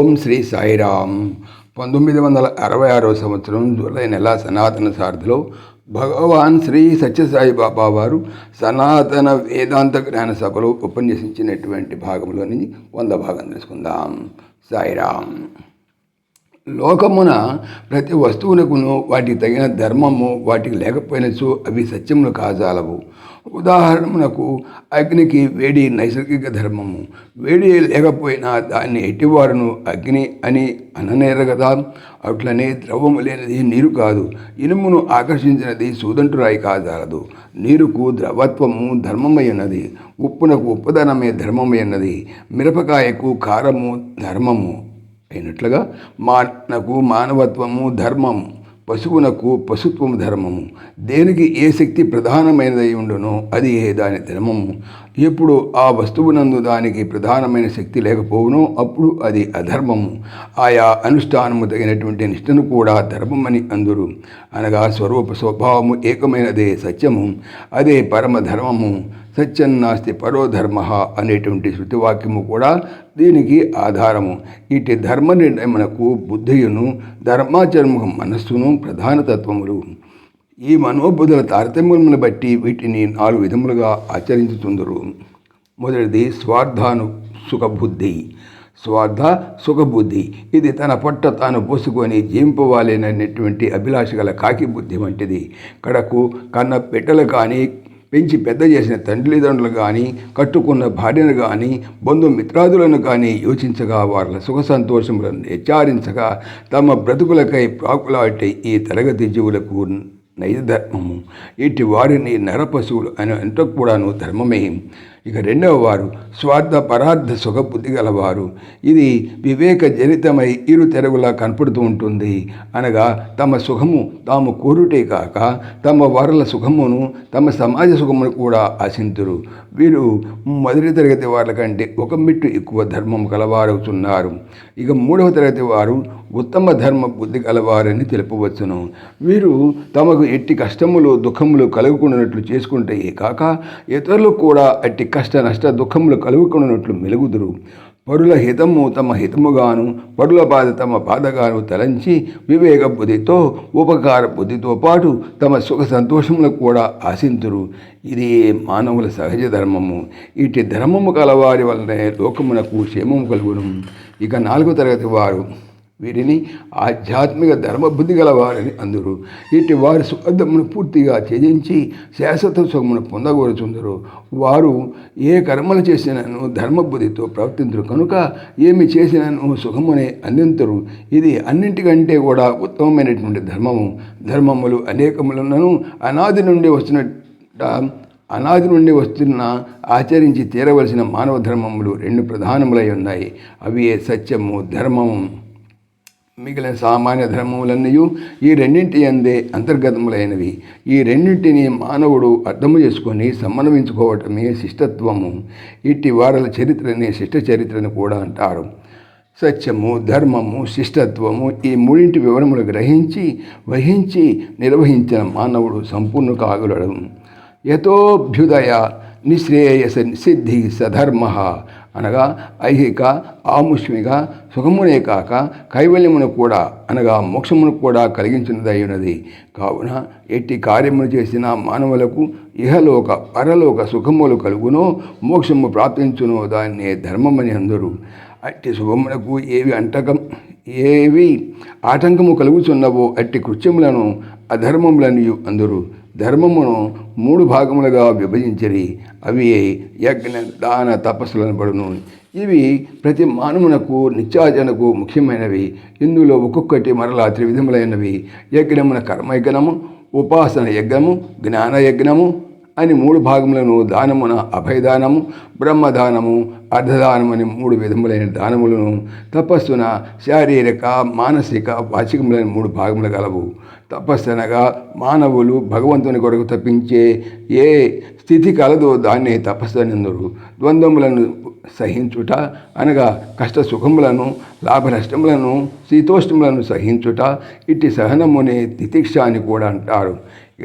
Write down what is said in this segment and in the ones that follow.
ఓం శ్రీ సాయిరామ్. పంతొమ్మిది వందల అరవై ఆరో సంవత్సరం జూలై నెల సనాతన సారథిలో భగవాన్ శ్రీ సత్యసాయి బాబా వారు సనాతన వేదాంత జ్ఞాన సభలో ఉపన్యసించినటువంటి భాగంలోని వంద భాగం తెలుసుకుందాం. సాయిరామ్. లోకమున ప్రతి వస్తువునకును వాటికి తగిన ధర్మము వాటికి లేకపోయినచు అవి సత్యములు కాజాలవు. ఉదాహరణమునకు అగ్నికి వేడి నైసర్గిక ధర్మము. వేడి లేకపోయినా దాన్ని ఎట్టివారును అగ్ని అని అననేరు కదా అట్లనే ద్రవము లేనిది నీరు కాదు. ఇనుమును ఆకర్షించినది సూదంటురాయి కాజాలదు. నీరుకు ద్రవత్వము ధర్మమై ఉన్నది ఉప్పునకు ఉప్పుదనమే ధర్మమై ఉన్నది మిరపకాయకు కారము ధర్మము. అయినట్లుగా మానకు మానవత్వము ధర్మము పశువునకు పశుత్వము ధర్మము. దేనికి ఏ శక్తి ప్రధానమైనదై ఉండునో అది ఏ దాని ధర్మము. ఎప్పుడు ఆ వస్తువునందు దానికి ప్రధానమైన శక్తి లేకపోవునో అప్పుడు అది అధర్మము. ఆయా అనుష్ఠానము తగినటువంటి నిష్టను కూడా ధర్మమని అందురు. అనగా స్వరూప స్వభావము ఏకమైనదే సత్యము. అదే పరమధర్మము సత్యన్నాస్తి సత్యం నాస్తి అనేటువంటి శృతివాక్యము కూడా దీనికి ఆధారము. ఇటు ధర్మ నిర్ణయమునకు బుద్ధియును ధర్మాచరము మనస్సును ప్రధాన తత్వములు. ఈ మనోబుద్ధుల తారతమ్యములను బట్టి వీటిని నాలుగు విధములుగా ఆచరించుతుందరు మొదటిది స్వార్థాను సుఖబుద్ధి. స్వార్థ సుఖబుద్ధి. ఇది తన పొట్ట తాను పోసుకొని జీవింపవాలేనటువంటి అభిలాష గల కాకి బుద్ధి వంటిది. కడకు కన్న పెట్టలు కానీ పెంచి పెద్ద చేసిన తండ్రిదండ్రులు కానీ కట్టుకున్న భార్యను కానీ బంధుమిత్రాదులను కానీ యోచించగా వాళ్ళ సుఖ సంతోషములను హెచ్చారించగా తమ బ్రతుకులకై ప్రాకులాటి ఈ తరగతి జీవులకు నైజ ధర్మము. ఇటు వారిని నరపశువులు అని అంటూ కూడాను ధర్మమే? ఇక రెండవ వారు స్వార్థ పరార్థ సుఖబుద్ధి గలవారు. ఇది వివేక జనితమై ఇరు తెరుగులా కనపడుతూ ఉంటుంది. అనగా తమ సుఖము తాము కోరుటే కాక తమ వారుల సుఖమును తమ సమాజ సుఖమును కూడా ఆశింతురు. వీరు మొదటి తరగతి వారి కంటే ఒక మెట్టు ఎక్కువ ధర్మం కలవారుతున్నారు ఇక మూడవ తరగతి వారు ఉత్తమ ధర్మ బుద్ధి కలవారని తెలుపవచ్చును. వీరు తమకు ఎట్టి కష్టములు దుఃఖములు కలుగుకున్నట్లు చేసుకుంటే కాక ఇతరులకు కూడా అట్టి కష్ట నష్ట దుఃఖములు కలుగుకున్నట్లు మెలుగుదురు. పరుల హితము తమ హితముగాను పరుల బాధ తమ బాధగాను తలంచి వివేక బుద్ధితో ఉపకార బుద్ధితో పాటు తమ సుఖ సంతోషములకు కూడా ఆశింతురు. ఇది మానవుల సహజ ధర్మము. ఇటు ధర్మము కలవారి వలనే లోకమునకు క్షేమము కలుగును. ఇక నాలుగో తరగతి వారు వీరిని ఆధ్యాత్మిక ధర్మబుద్ధి గలవారని అందరు. ఇటు వారి స్వార్థమును పూర్తిగా త్యజించి శాశ్వత సుఖమును పొందగోరుచుందరు. వారు ఏ కర్మలు చేసినను ధర్మబుద్ధితో ప్రవర్తించరు కనుక ఏమి చేసినను సుఖమునే అందించరు ఇది అన్నింటికంటే కూడా ఉత్తమమైనటువంటి ధర్మము. ధర్మములు అనేకములను అనాది నుండి వస్తున్న అనాది నుండి వస్తున్న ఆచరించి తీరవలసిన మానవ ధర్మములు రెండు ప్రధానములై ఉన్నాయి. అవి సత్యము ధర్మము. మిగిలిన సామాన్య ధర్మములన్నీ ఈ రెండింటి అందే అంతర్గతములైనవి. ఈ రెండింటిని మానవుడు అర్థము చేసుకొని సమన్వయించుకోవటమే శిష్టత్వము. ఇట్టి వారల చరిత్రని శిష్ట చరిత్రని కూడా అంటారు. సత్యము ధర్మము శిష్టత్వము ఈ మూడింటి వివరములు గ్రహించి వహించి నిర్వహించిన మానవుడు సంపూర్ణ కాగలడు. యథోభ్యుదయ నిశ్రేయస సిద్ధి సధర్మ అనగా ఐహిక ఆముష్మిక సుఖమునే కాక కైవల్యమును కూడా అనగా మోక్షమును కూడా కలిగించినదై ఉన్నది. కావున ఎట్టి కార్యమును చేసిన మానవులకు ఇహలోక పరలోక సుఖములు కలుగునో మోక్షము ప్రాప్తించునో దాన్నే ధర్మమని అందరు. అట్టి శుభములకు ఏవి అంటకం ఏవి ఆటంకము కలుగుచున్నవో అట్టి కృత్యములను అధర్మములను అందరు. ధర్మమును మూడు భాగములుగా విభజించరి. అవి యజ్ఞ దాన తపస్సులను పడును. ఇవి ప్రతి మానవునకు నిత్యాచనకు ముఖ్యమైనవి. ఇందులో ఒక్కొక్కటి మరలా త్రివిధములైనవి. యజ్ఞమున కర్మయజ్ఞము ఉపాసన యజ్ఞము జ్ఞాన యజ్ఞము అని మూడు భాగములను దానమున అభయదానము బ్రహ్మదానము అర్ధదానము అని మూడు విధములైన దానములను తపస్సున శారీరక మానసిక వాచికములైన మూడు భాగములు గలవు. తపస్సు అనగా మానవులు భగవంతుని కొరకు తప్పించే ఏ స్థితి కలదో దాన్ని తపస్సు అనిందురు ద్వంద్వములను సహించుట అనగా కష్ట సుఖములను లాభ నష్టములను శీతోష్ణములను సహించుట ఇట్టి సహనమునే తితిక్ష అని కూడా అంటారు.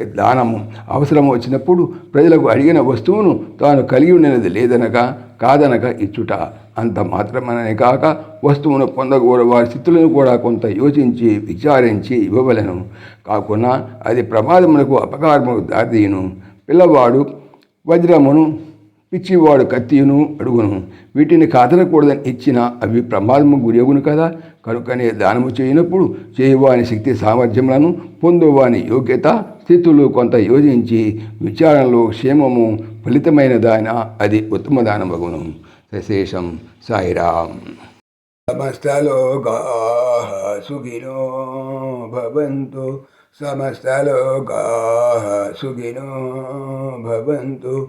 దానము అవసరం వచ్చినప్పుడు ప్రజలకు అడిగిన వస్తువును తాను కలిగి ఉన్నది లేదనగా కాదనక ఇచ్చుట. అంత మాత్రమనే కాక వస్తువును పొందకూడ వారి స్థితులను కూడా కొంత యోచించి విచారించి ఇవ్వవలను. కాకుండా అది ప్రమాదములకు అపకారములకు దారితీయును. పిల్లవాడు వజ్రమును పిచ్చివాడు కత్తియును అడుగును. వీటిని కాదనకూడదని ఇచ్చిన అవి ప్రమాదము గురియగును కదా. కనుకనే దానము చేయనప్పుడు చేయువాని శక్తి సామర్థ్యములను పొందువాని యోగ్యత స్థితులు కొంత యోజించి విచారణలో క్షేమము ఫలితమైన దాన అది ఉత్తమ దానమగును శేషం సాయిరాం సమస్తలోకా సుఖినో భవంతు. సమస్తలోకా సుఖినో భవంతు.